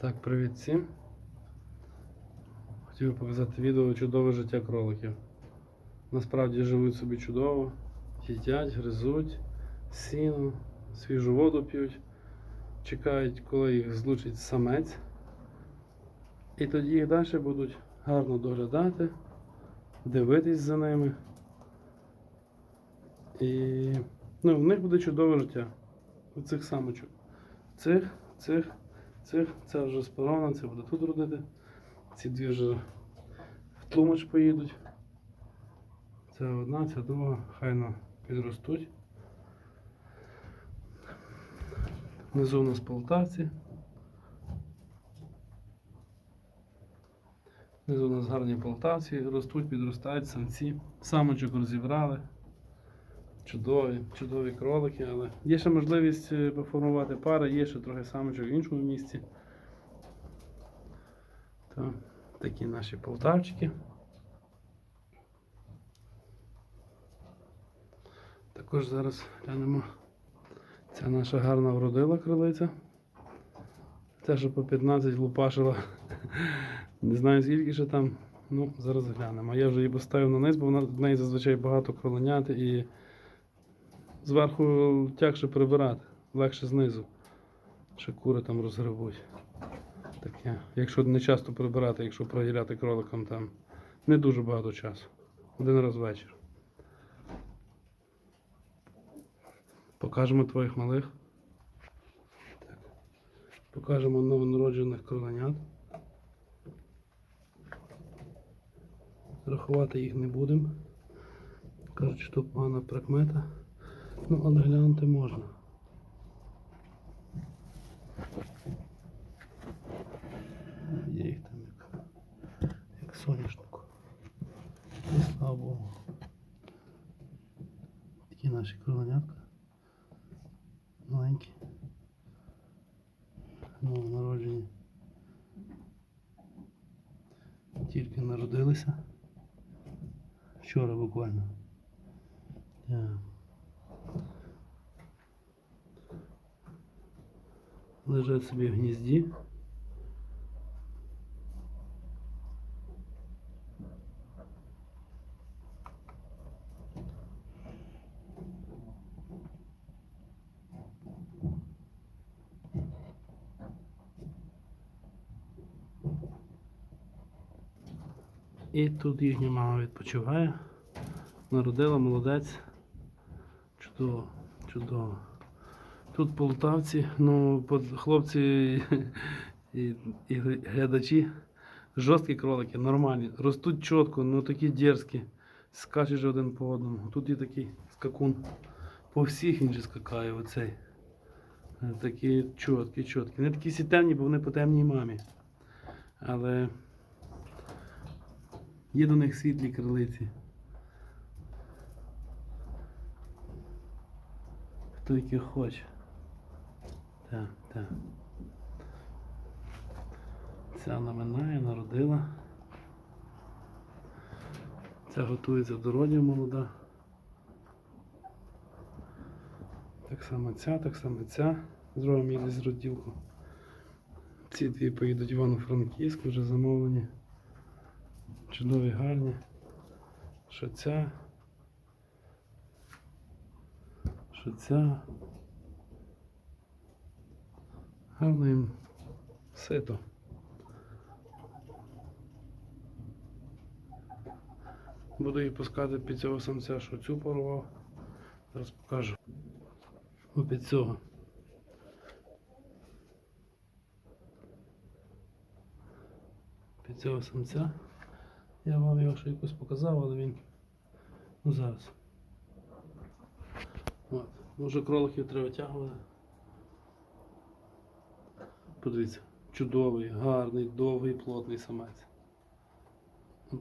Так, привіт всім. Хотів показати відео чудове життя кроликів. Насправді живуть собі чудово, їдять, гризуть, сіно, свіжу воду п'ють, чекають, коли їх злучить самець. І тоді їх далі будуть гарно доглядати, дивитись за ними. І ну, в них буде чудове життя. У цих самочок. Цих, цих, цих, це вже спарована, це буде тут родити. Ці дві вже в тлумач поїдуть. Це одна, ця друга, хайно підростуть. Внизу у нас полтавці. Внизу у нас гарні полтавці, ростуть, підростають самці. Самочок розібрали. Чудові, чудові кролики, але є ще можливість е, поформувати пари, є ще трохи самочок в іншому місці. То, такі наші полтавчики. Також зараз глянемо. Ця наша гарна вродила крилиця. Те, що по 15 лупашила. Не знаю скільки ще там. Ну, зараз глянемо. Я вже її поставив на низ, бо в неї зазвичай багато кроленят і зверху тягше прибирати, легше знизу. Ще кури там розгребуть. Таке. Якщо не часто прибирати, якщо прогуляти кроликам там не дуже багато часу. Один раз вечір. Покажемо твоїх малих. Так. Покажемо новонароджених кроленят. Рахувати їх не будемо. Кажуть, що погана прикмета. Ну, але глянути можна. Є їх там як, як соняшник. Слава Богу. Такі наші кроленятка. Маленькі. Новонароджені. Тільки народилися. Вчора буквально. Так. Лежать собі в гнізді. І тут їхня мама відпочиває. Народила молодець. Чудово, чудово. Тут полтавці, ну, хлопці і, і глядачі, жорсткі кролики, нормальні, ростуть чітко, ну такі дерзкі, же один по одному. Тут є такий скакун. По всіх він же скакає оцей. Е, Такі чіткі, чіткі. Не такі всі темні, бо вони по темній мамі. Але є до них світлі крилиці. Хто які хоче. Так, так. Ця наминає, народила. Ця готується до родів молода. Так само ця, так само ця. Зробимо їй десь розділку. Ці дві поїдуть в Івано-Франківськ, вже замовлені. Чудові, гарні. Що ця? Що ця? Гарно їм сито. Буду її пускати під цього самця, що цю порвав. Зараз покажу. О, під цього. Під цього самця. Я вам його ще якось показав, але він. Ну зараз. От. Може кроликів треба тягувати. Подивіться, чудовий, гарний, довгий, плотний самець.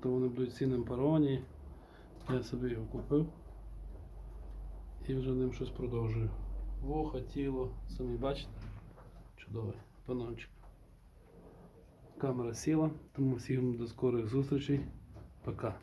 То вони будуть цінним пароні. Я собі його купив. І вже ним щось продовжую. Вуха, тіло, самі бачите. Чудовий панончик. Камера сіла, тому всім до скорих зустрічей. Пока.